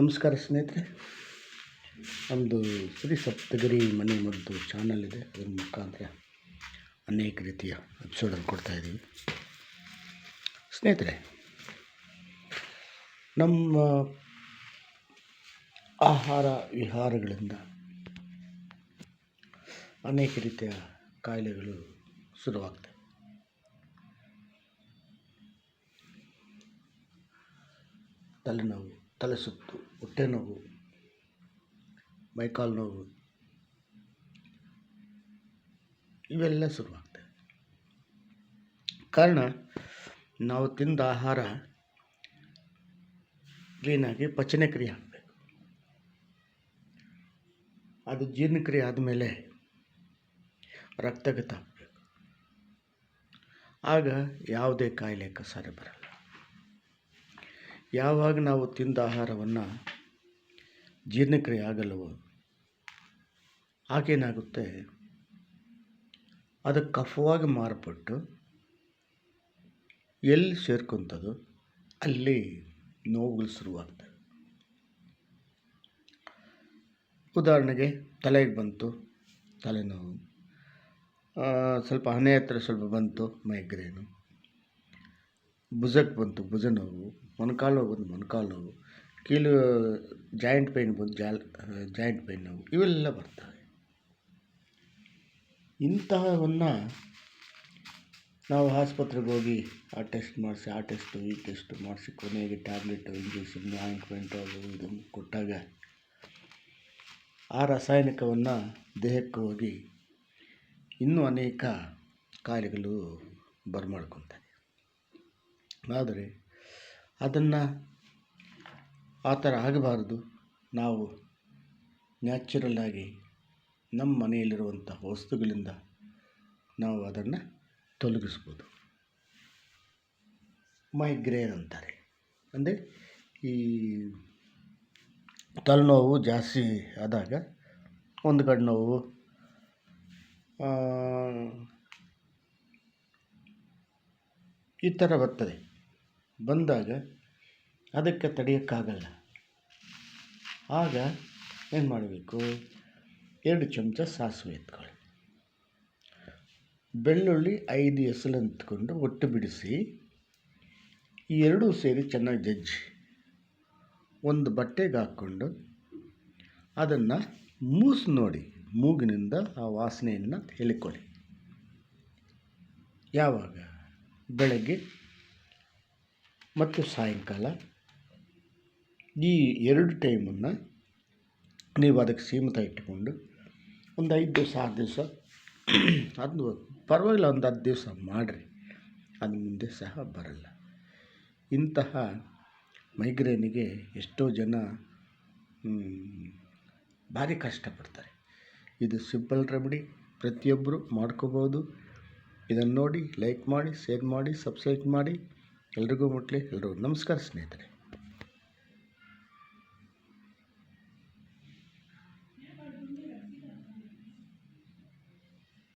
ನಮಸ್ಕಾರ ಸ್ನೇಹಿತರೆ. ನಮ್ಮದು ಶ್ರೀ ಸಪ್ತಗಿರಿ ಮನೆ ಮದ್ದು ಚಾನಲ್ ಇದೆ. ಅದರ ಮುಖಾಂತರ ಅನೇಕ ರೀತಿಯ ಎಪಿಸೋಡನ್ನು ಕೊಡ್ತಾಯಿದ್ದೀವಿ ಸ್ನೇಹಿತರೆ, ನಮ್ಮ ಆಹಾರ ವಿಹಾರಗಳಿಂದ ಅನೇಕ ರೀತಿಯ ಕಾಯಿಲೆಗಳು ಶುರುವಾಗ್ತವೆ. ತಲೆನೋವು ತಲೆ ಸುತ್ತು, ಹೊಟ್ಟೆ ನೋವು ಮೈಕಾಲು ನೋವು, ಇವೆಲ್ಲ ಶುರುವಾಗ್ತವೆ. ಕಾರಣ, ನಾವು ತಿಂದ ಆಹಾರ ಕ್ಲೀನಾಗಿ ಪಚನಕ್ರಿಯೆ ಆಗಬೇಕು. ಅದು ಜೀರ್ಣಕ್ರಿಯೆ ಆದಮೇಲೆ ರಕ್ತಗತ ಆಗಬೇಕು. ಆಗ ಯಾವುದೇ ಕಾಯಿಲೆ, ಕಸಾರೆ ಬರಲ್ಲ. ಯಾವಾಗ ನಾವು ತಿಂದ ಆಹಾರವನ್ನು ಜೀರ್ಣಕ್ರಿಯೆ ಆಗಲ್ಲವೋ ಆಗೇನಾಗುತ್ತೆ? ಅದು ಕಫವಾಗಿ ಮಾರ್ಪಟ್ಟು ಎಲ್ಲಿ ಸೇರ್ಕೊಂತದೋ ಅಲ್ಲಿ ನೋವುಗಳು ಶುರುವಾಗ್ತವೆ. ಉದಾಹರಣೆಗೆ ತಲೆಗೆ ಬಂತು, ತಲೆನೋವು ಸ್ವಲ್ಪ ಹಣೆ ಹತ್ರ ಸ್ವಲ್ಪ ಬಂತು ಮೈಗ್ರೇನು. ಭುಜಕ್ಕೆ ಬಂತು ಭುಜ ನೋವು ಮೊಣಕಾಲು ನೋವು ಬಂತು ಮೊಣಕಾಲು ನೋವು ಕೀಲು ಜಾಯಿಂಟ್ ಪೈನ್ ಬಂತು, ಜಾಲ್ ಜಾಯಿಂಟ್ ಪೈನ್ ನೋವು, ಇವೆಲ್ಲ ಬರ್ತವೆ. ಇಂತಹವನ್ನು ನಾವು ಆಸ್ಪತ್ರೆಗೆ ಹೋಗಿ ಆ ಟೆಸ್ಟ್ ಮಾಡಿಸಿ, ಆ ಟೆಸ್ಟು ಈ ಟೆಸ್ಟು ಮಾಡಿಸಿ, ಕೊನೆಗೆ ಟ್ಯಾಬ್ಲೆಟ್ ಇಂಜೆಕ್ಷನ್ ಆಯಿಂಟ್ಮೆಂಟು ಅದು ಇದು ಕೊಟ್ಟಾಗ ಆ ರಾಸಾಯನಿಕವನ್ನು ದೇಹಕ್ಕೆ ಹೋಗಿ ಇನ್ನೂ ಅನೇಕ ಕಾಯಿಲೆಗಳು ಬರಮಾಡ್ಕೊತಾರೆ ಆದರೆ ಅದನ್ನು ಆ ಥರ ಆಗಬಾರ್ದು. ನಾವು ನ್ಯಾಚುರಲ್ಲಾಗಿ ನಮ್ಮ ಮನೆಯಲ್ಲಿರುವಂಥ ವಸ್ತುಗಳಿಂದ ನಾವು ಅದನ್ನು ತೊಲಗಿಸ್ಬೋದು. ಮೈಗ್ರೇನ್ ಅಂತಾರೆ. ಅಂದರೆ ಈ ತಲೆನೋವು ಜಾಸ್ತಿ ಆದಾಗ ಒಂದು ಕಡೆ ನೋವು ಈ ಥರ ಬರ್ತದೆ. ಬಂದಾಗ ಅದಕ್ಕೆ ತಡೆಯೋಕ್ಕಾಗಲ್ಲ. ಆಗ ಏನು ಮಾಡಬೇಕು? ಎರಡು ಚಮಚ ಸಾಸಿವೆ ಎತ್ಕೊಳ್ಳಿ. ಬೆಳ್ಳುಳ್ಳಿ ಐದು ಎಸಳು ಅಂತ್ಕೊಂಡು ಒಟ್ಟು ಬಿಡಿಸಿ, ಈ ಎರಡೂ ಸೇರಿ ಚೆನ್ನಾಗಿ ಜಜ್ಜಿ. ಒಂದು ಬಟ್ಟೆಗೆ ಹಾಕ್ಕೊಂಡು ಅದನ್ನು ಮೂಸು ನೋಡಿ, ಮೂಗಿನಿಂದ ಆ ವಾಸನೆಯನ್ನು ಹೇಳಿಕೊಳ್ಳಿ. ಯಾವಾಗ? ಬೆಳಗ್ಗೆ ಮತ್ತು ಸಾಯಂಕಾಲ ಈ ಎರಡು ಟೈಮನ್ನು ನೀವು ಅದಕ್ಕೆ ಸೀಮಿತ ಇಟ್ಟುಕೊಂಡು ಒಂದು ಐದು ದಿವಸ, ಆರು ದಿವಸ ಅದು ಪರವಾಗಿಲ್ಲ, ಒಂದು ಹತ್ತು ದಿವಸ ಮಾಡಿರಿ. ಅದು ಮುಂದೆ ಸಹ ಬರಲ್ಲ. ಇಂತಹ ಮೈಗ್ರೇನಿಗೆ ಎಷ್ಟೋ ಜನ ಭಾರಿ ಕಷ್ಟಪಡ್ತಾರೆ. ಇದು ಸಿಂಪಲ್ ರೆಮಿಡಿ ಪ್ರತಿಯೊಬ್ಬರು ಮಾಡ್ಕೋಬೋದು. ಇದನ್ನು ನೋಡಿ, ಲೈಕ್ ಮಾಡಿ, ಶೇರ್ ಮಾಡಿ, ಸಬ್ಸ್ಕ್ರೈಬ್ ಮಾಡಿ. ಎಲ್ರಿಗೂ ಮುಟ್ಲಿ ಎಲ್ರಿಗೂ ನಮಸ್ಕಾರ ಸ್ನೇಹಿತರೆ.